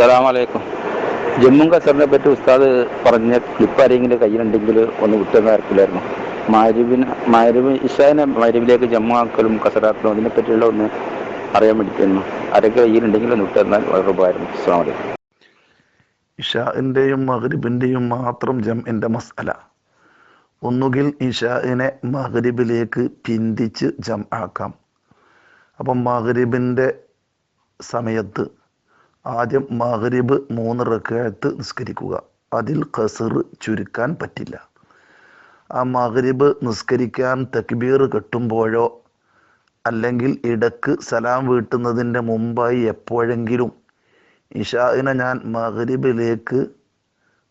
അസ്സലാമലൈക്കും ജമ്മു കസറിനെ പറ്റി ഉസ്താദ് പറഞ്ഞ ക്ലിപ്പ് ആരെങ്കിലും കയ്യിലുണ്ടെങ്കിൽ ഒന്ന് വിട്ടെന്ന് ആർക്കില്ലായിരുന്നു. മാരുവിന് മാരുവ് ഇഷാനെ മാരുവിലേക്ക് ജമ്മു ആക്കലും കസറാക്കലും അതിനെ പറ്റിയുള്ള ഒന്ന് അറിയാൻ വേണ്ടിയിട്ടായിരുന്നു. ആരൊക്കെ കയ്യിലുണ്ടെങ്കിൽ ഒന്ന് വിട്ടെന്നാൽ വളരെ ഉപകാരമായിരുന്നു. അസ്സാം വലൈക്കും ഇഷാഇന്റെയും മാത്രം ജം എന്റെ മസ്അല. ഒന്നുകിൽ ഇഷാഇനെ മഗ്രിബിലേക്ക് പിന്തിച്ച് ജം ആക്കാം. അപ്പം മഗ്രിബിന്റെ സമയത്ത് ആദ്യം മഗ്രിബ് മൂന്ന് റക്കായത്ത് നിസ്കരിക്കുക. അതിൽ ഖസർ ചുരുക്കാൻ പറ്റില്ല. ആ മഗ്രിബ് നിസ്കരിക്കാൻ തക്ബീർ കെട്ടുമ്പോഴോ അല്ലെങ്കിൽ ഇടയ്ക്ക് സലാം വീട്ടുന്നതിന്റെ മുമ്പായി എപ്പോഴെങ്കിലും ഇഷാഇനെ ഞാൻ മഗ്രിബിലേക്ക്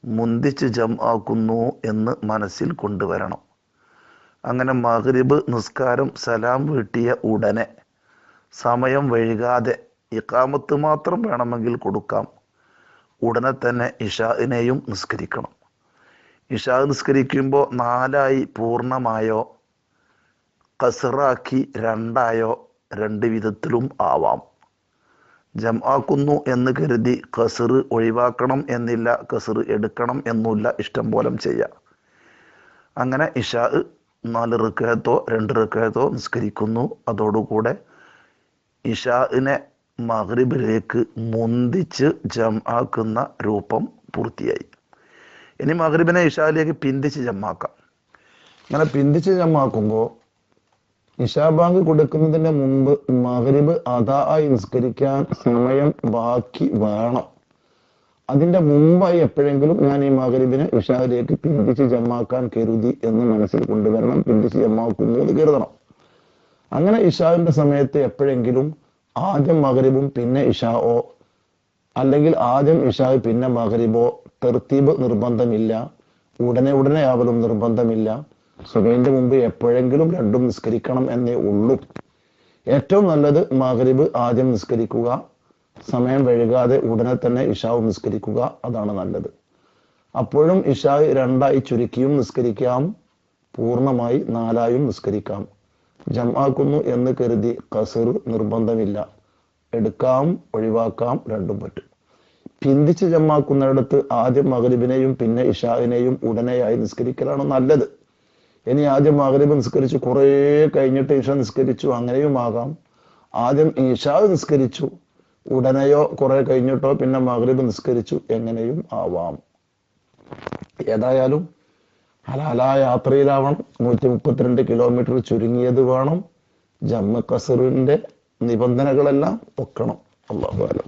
മുന്തിച്ച് ജം ആക്കുന്നു എന്ന് മനസ്സിൽ കൊണ്ടുവരണം. അങ്ങനെ മഗ്രിബ് നിസ്കാരം സലാം വീട്ടിയ ഉടനെ സമയം വൈകാതെ ഇക്കാമത്ത് മാത്രം വേണമെങ്കിൽ കൊടുക്കാം. ഉടനെ തന്നെ ഇഷാഇനെയും നിസ്കരിക്കണം. ഇഷാ നിസ്കരിക്കുമ്പോൾ നാലായി പൂർണമായോ? കസറാക്കി രണ്ടായോ? രണ്ട് വിധത്തിലും ആവാം. ജമാക്കുന്നു എന്ന് കരുതി കസറ് ഒഴിവാക്കണം എന്നില്ല കസറ് എടുക്കണം എന്നില്ല ഇഷ്ടം പോലെ ചെയ്യാം. അങ്ങനെ ഇഷാ നാല് റിക്കയത്തോ രണ്ട് റിക്കയത്തോ നിസ്കരിക്കുന്നു. അതോടുകൂടെ ഇഷാഇനെ മഗ്രിബിലേക്ക് മുന്തിച്ച് ജമാക്കുന്ന രൂപം പൂർത്തിയായി. ഇനി മഗ്രിബിനെ ഇഷാലിലേക്ക് പിന്തിച്ച് ജമാക്കാം അങ്ങനെ പിന്തിച്ച് ജമാക്കുമ്പോൾ ഇഷാ ബാങ്ക് കൊടുക്കുന്നതിന് മുമ്പ് മഗ്രിബ് അതാ ആയി നിസ്കരിക്കാൻ സമയം ബാക്കി വേണം. അതിന്റെ മുമ്പായി എപ്പോഴെങ്കിലും ഞാൻ ഈ മഗ്രിബിനെ ഇഷാലിലേക്ക് പിന്തിച്ച് ജമാക്കാൻ കരുതി എന്ന് മനസ്സിൽ കൊണ്ടുവരണം പിന്തിച്ച് ജമാക്കുമ്പോൾ കരുതണം. അങ്ങനെ ഇഷാവിന്റെ സമയത്ത് എപ്പോഴെങ്കിലും ആദ്യം മഗ്രിബും പിന്നെ ഇഷാവോ. അല്ലെങ്കിൽ ആദ്യം ഇഷാവ് പിന്നെ മഗ്രിബോ. തെർത്തീബ് നിർബന്ധമില്ല. ഉടനെ ഉടനെ ആവലും നിർബന്ധമില്ല. സുബൈന്റെ മുമ്പ് എപ്പോഴെങ്കിലും രണ്ടും നിസ്കരിക്കണം എന്നേ ഉള്ളൂ. ഏറ്റവും നല്ലത് മകരീബ് ആദ്യം നിസ്കരിക്കുക. സമയം വഴുകാതെ ഉടനെ തന്നെ ഇഷാവ് നിസ്കരിക്കുക. അതാണ് നല്ലത്. അപ്പോഴും ഇഷാവ് രണ്ടായി ചുരുക്കിയും നിസ്കരിക്കാം. പൂർണമായി നാലായും നിസ്കരിക്കാം. ജമാക്കുന്നു എന്ന് കരുതി കസർ നിർബന്ധമില്ല. എടുക്കാം ഒഴിവാക്കാം രണ്ടും പറ്റും. പിന്തിച്ച് ജമാക്കുന്നിടത്ത് ആദ്യം മകരിബിനെയും പിന്നെ ഇഷാവിനെയും ഉടനെയായി നിസ്കരിക്കലാണ് നല്ലത്. ഇനി ആദ്യം മകരിബ് നിസ്കരിച്ചു കുറേ കഴിഞ്ഞിട്ട് ഇഷ നിസ്കരിച്ചു അങ്ങനെയും ആകാം. ആദ്യം ഇഷാവ് നിസ്കരിച്ചു ഉടനെയോ കുറെ കഴിഞ്ഞിട്ടോ പിന്നെ മകരിബ് നിസ്കരിച്ചു എങ്ങനെയും ആവാം. ഏതായാലും ഹലാല യാത്രയിലാവണം. നൂറ്റി മുപ്പത്തിരണ്ട് കിലോമീറ്റർ ചുരുങ്ങിയത് വേണം. ജമ്മു കസറിന്റെ നിബന്ധനകളെല്ലാം ഒക്കണം അള്ളാഹു അലം.